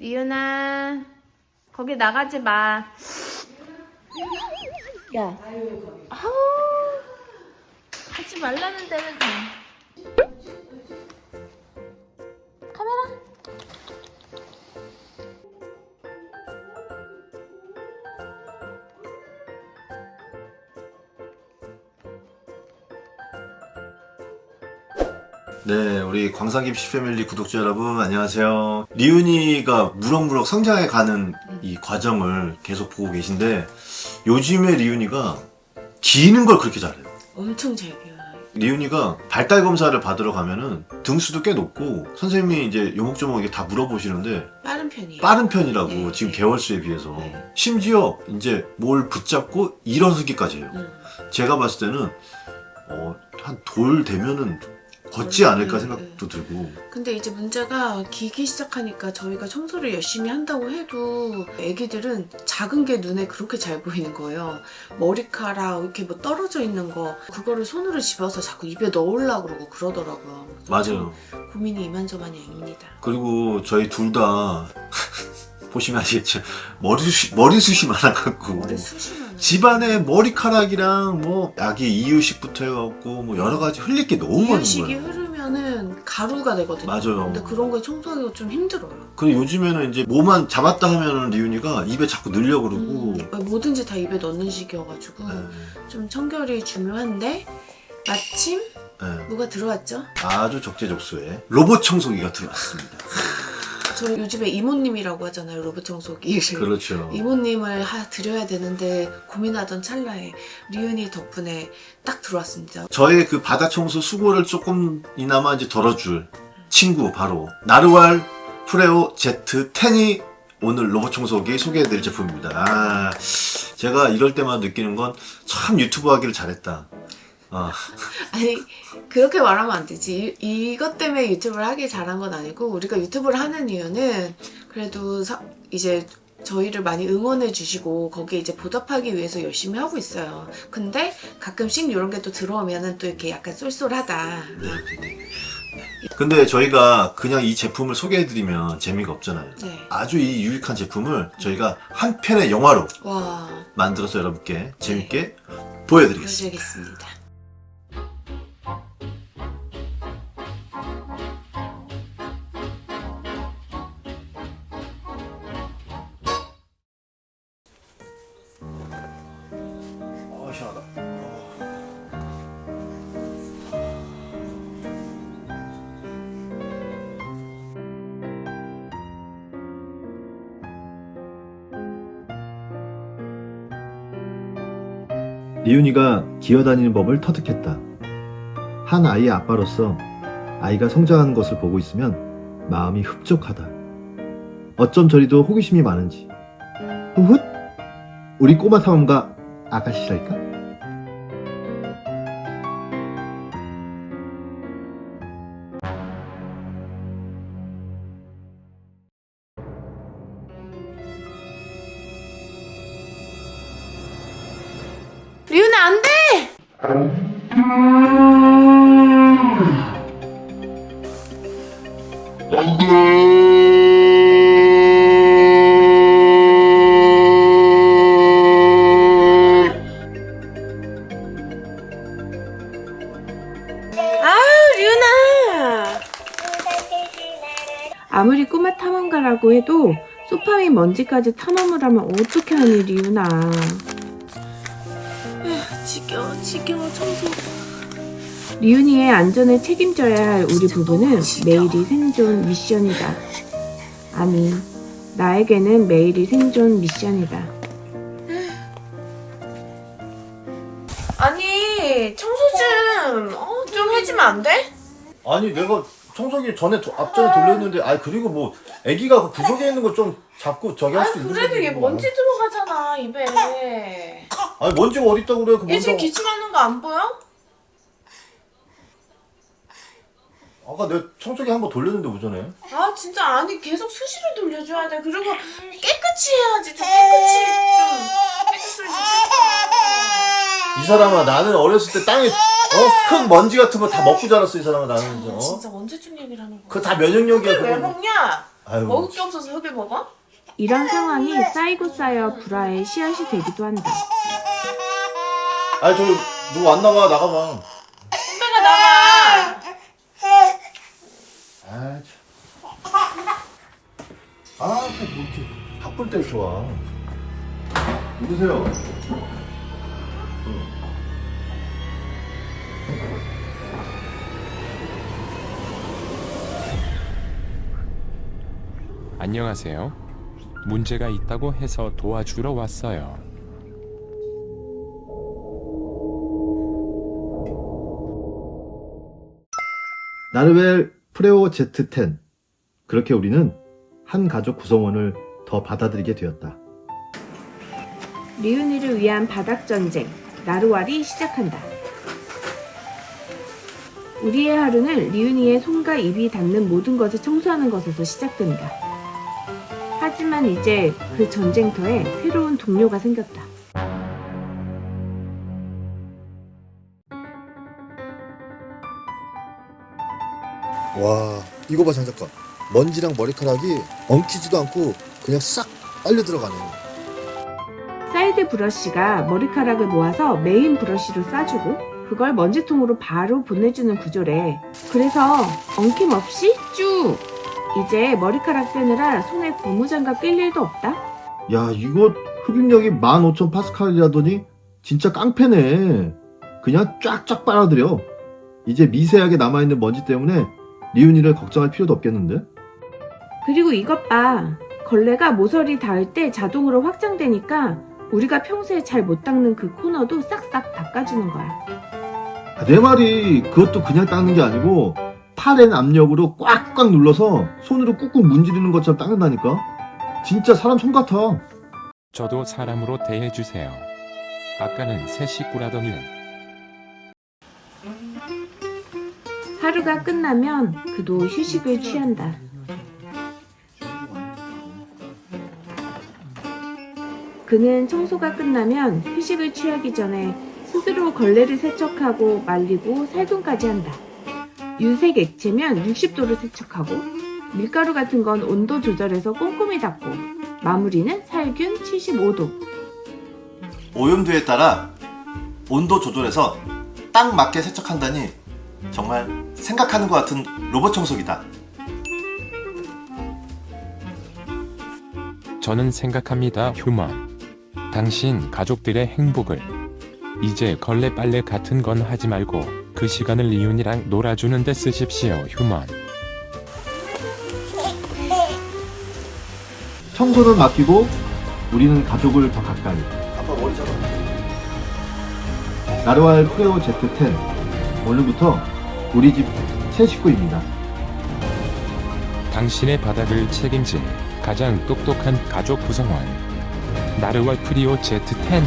리윤아, 거기 나가지 마. 야, 아우, 하지 말라는 데는 가. 네, 우리 광산김씨 패밀리 구독자 여러분 안녕하세요. 리윤이가 무럭무럭 성장해 가는 이 과정을 계속 보고 계신데 요즘에 리윤이가 기는 걸 그렇게 잘해요. 엄청 잘 배워요. 리윤이가 발달 검사를 받으러 가면은 등수도 꽤 높고 선생님이 이제 요목조목 이게 다 물어보시는데 빠른 편이에요. 빠른 편이라고 네, 지금 네. 개월수에 비해서 네. 심지어 이제 뭘 붙잡고 일어서기까지 해요. 음. 제가 봤을 때는 어, 한 돌 되면은 걷지 않을까 음, 생각도 들고 근데 이제 문제가 기기 시작하니까 저희가 청소를 열심히 한다고 해도 애기들은 작은 게 눈에 그렇게 잘 보이는 거예요. 머리카락 이렇게 뭐 떨어져 있는 거 그거를 손으로 집어서 자꾸 입에 넣으려고 그러고 그러더라고요. 맞아요. 고민이 이만저만이 아닙니다. 그리고 저희 둘 다 보시면 아시겠죠 머리숱이 머리숱이 많아갖고 머리 숱이. 집안에 머리카락이랑 뭐 아기 이유식부터 해갖고 뭐 여러 가지 흘릴 게 너무 많은 이유식이 거예요. 흐르면은 가루가 되거든요. 맞아요. 근데 그런 거 청소하기가 좀 힘들어요. 그리고 요즘에는 이제 뭐만 잡았다 하면은 리윤이가 입에 자꾸 넣으려 그러고 음, 뭐든지 다 입에 넣는 식이어가지고 네, 좀 청결이 중요한데 마침 네. 누가 들어왔죠? 아주 적재적소에 로봇 청소기가 들어왔습니다. 저 요즘에 이모님이라고 하잖아요 로봇 청소기를 그렇죠. 이모님을 하, 드려야 되는데 고민하던 찰나에 리은이 덕분에 딱 들어왔습니다 저의 그 바다 청소 수고를 조금이나마 이제 덜어줄 친구 바로 나르왈 프레오 Z10이 오늘 로봇 청소기 소개해드릴 제품입니다. 아, 제가 이럴 때만 느끼는 건 참 유튜브 하기를 잘했다. 아, 아니 그렇게 말하면 안 되지 이, 이것 때문에 유튜브를 하기 잘한 건 아니고 우리가 유튜브를 하는 이유는 그래도 사- 이제 저희를 많이 응원해 주시고 거기에 이제 보답하기 위해서 열심히 하고 있어요 근데 가끔씩 이런 게 또 들어오면은 또 이렇게 약간 쏠쏠하다 네, 네, 네. 근데 저희가 그냥 이 제품을 소개해드리면 재미가 없잖아요. 네. 아주 이 유익한 제품을 저희가 한 편의 영화로 와 만들어서 여러분께 재밌게 보여드리겠습니다. 보여드리겠습니다 리윤이가 기어다니는 법을 터득했다. 한 아이의 아빠로서 아이가 성장하는 것을 보고 있으면 마음이 흡족하다. 어쩜 저리도 호기심이 많은지. 후훗! 우리 꼬마 탐험가 아가씨랄까? 안 돼! 아우 리은아 아무리 꼬마 탐험가라고 해도 소파 위 먼지까지 탐험을 하면 어떻게 하니 리은아 지겨워 지겨워 청소. 리은이의 안전을 책임져야 할 우리 부부는 매일이 생존 미션이다. 아니 나에게는 매일이 생존 미션이다. 아니 청소 좀, 어, 좀 해주면 안 돼? 아니 내가 청소기 전에 도- 앞전에 돌렸는데 아니 그리고 뭐 아기가 그 구석에 있는 거 좀 잡고 저기 할아 수도 있는 그래도 얘 뭐. 먼지 들어가잖아 입에 아니 먼지가 어디 있다고 그래 그얘 지금 먼지 기침하는 거 안 보여? 아까 내가 청소기 한번 돌렸는데 오전에 아 진짜 아니 계속 수시로 돌려줘야 돼 그리고 깨끗이 해야지 좀 깨끗이 좀 해줬으면 좋겠어 이 사람아 나는 어렸을 때 땅에 어? 큰 먼지 같은 거 다 먹고 자랐어 이 사람아 나는 아, 어? 진짜 언제쯤 얘기를 하는 거야 그거 다 면역력이야 그걸 왜 그거 먹냐? 아유, 먹을 게 없어서 흙을 먹어? 이런 상황이 쌓이고 쌓여 불화의 씨앗이 되기도 한다. 아니 저너안 나가 나가봐. 선배가 나가. 아, 참. 아, 뭐 이렇게 바쁠 때 좋아. 누구세요? 안녕하세요. 문제가 있다고 해서 도와주러 왔어요. 나르웰 프레오 Z10. 그렇게 우리는 한 가족 구성원을 더 받아들이게 되었다. 리은이를 위한 바닥 전쟁, 나루알이 시작한다. 우리의 하루는 리은이의 손과 입이 닿는 모든 것을 청소하는 것에서 시작된다. 하지만 이제 그 전쟁터에 새로운 동료가 생겼다. 와 이거 봐 장작가 먼지랑 머리카락이 엉키지도 않고 그냥 싹 빨려 들어가네 사이드 브러쉬가 머리카락을 모아서 메인 브러쉬로 싸주고 그걸 먼지통으로 바로 보내주는 구조래. 그래서 엉킴없이 쭉! 이제 머리카락 떼느라 손에 고무장갑 낄 일도 없다. 야, 이거 흡입력이 15,000 파스칼이라더니 진짜 깡패네. 그냥 쫙쫙 빨아들여. 이제 미세하게 남아있는 먼지 때문에 리은이를 걱정할 필요도 없겠는데? 그리고 이것 봐. 걸레가 모서리 닿을 때 자동으로 확장되니까 우리가 평소에 잘 못 닦는 그 코너도 싹싹 닦아주는 거야. 아, 내 말이 그것도 그냥 닦는 게 아니고 팔엔 압력으로 꽉꽉 눌러서 손으로 꾹꾹 문지르는 것처럼 닦는다니까? 진짜 사람 손 같아. 저도 사람으로 대해주세요. 아까는 새 식구라더니 하루가 끝나면 그도 휴식을 취한다. 그는 청소가 끝나면 휴식을 취하기 전에 스스로 걸레를 세척하고 말리고 살균까지 한다. 유색 액체면 60도로 세척하고 밀가루 같은 건 온도 조절해서 꼼꼼히 닦고 마무리는 살균 75도. 오염도에 따라 온도 조절해서 딱 맞게 세척한다니 정말 생각하는 것 같은 로봇 청소기다. 저는 생각합니다, 휴먼. 당신 가족들의 행복을. 이제 걸레 빨래 같은 건 하지 말고 그 시간을 리윤이랑 놀아주는 데 쓰십시오, 휴먼. 청소는 맡기고 우리는 가족을 더 가까이. 아빠 머리 잡아 나르왈 프레오 Z10 오늘부터 우리 집 새 식구입니다. 당신의 바닥을 책임질 가장 똑똑한 가족 구성원. 나르왈 프리오 Z10.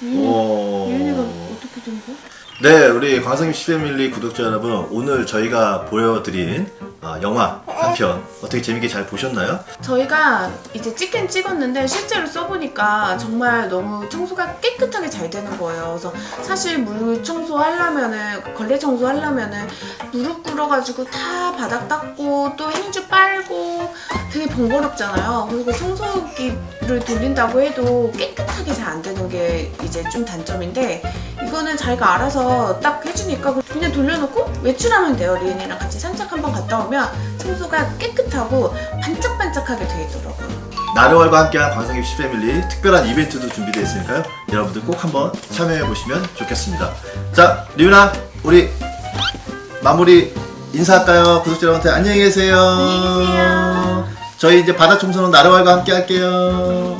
리은이가 어떻게 된 거야? 네, 우리 광성님 시대밀리 구독자 여러분, 오늘 저희가 보여드린 아, 영화 한편 어떻게 재밌게 잘 보셨나요? 저희가 이제 찍긴 찍었는데 실제로 써보니까 정말 너무 청소가 깨끗하게 잘 되는 거예요. 그래서 사실 물 청소하려면은 걸레 청소하려면은 무릎 꿇어가지고 다 바닥 닦고 또 행주 빨고 되게 번거롭잖아요. 그리고 청소기를 돌린다고 해도 깨끗하게 잘 안 되는 게 이제 좀 단점인데 이거는 자기가 알아서 딱 해주니까 그냥 돌려놓고 외출하면 돼요. 리은이랑 같이 산책 한번 갔다 오면 청소가 깨끗하고 반짝반짝하게 돼 있더라고요. 나르왈과 함께한 광성님 시대밀리 특별한 이벤트도 준비되어 있으니까요. 여러분들 꼭 한번 참여해 보시면 좋겠습니다. 자, 리윤아, 우리 마무리 인사할까요? 구독자 여러분한테 안녕히 계세요. 안녕히 계세요. 저희 이제 바다 청소는 나르왈과 함께 할게요.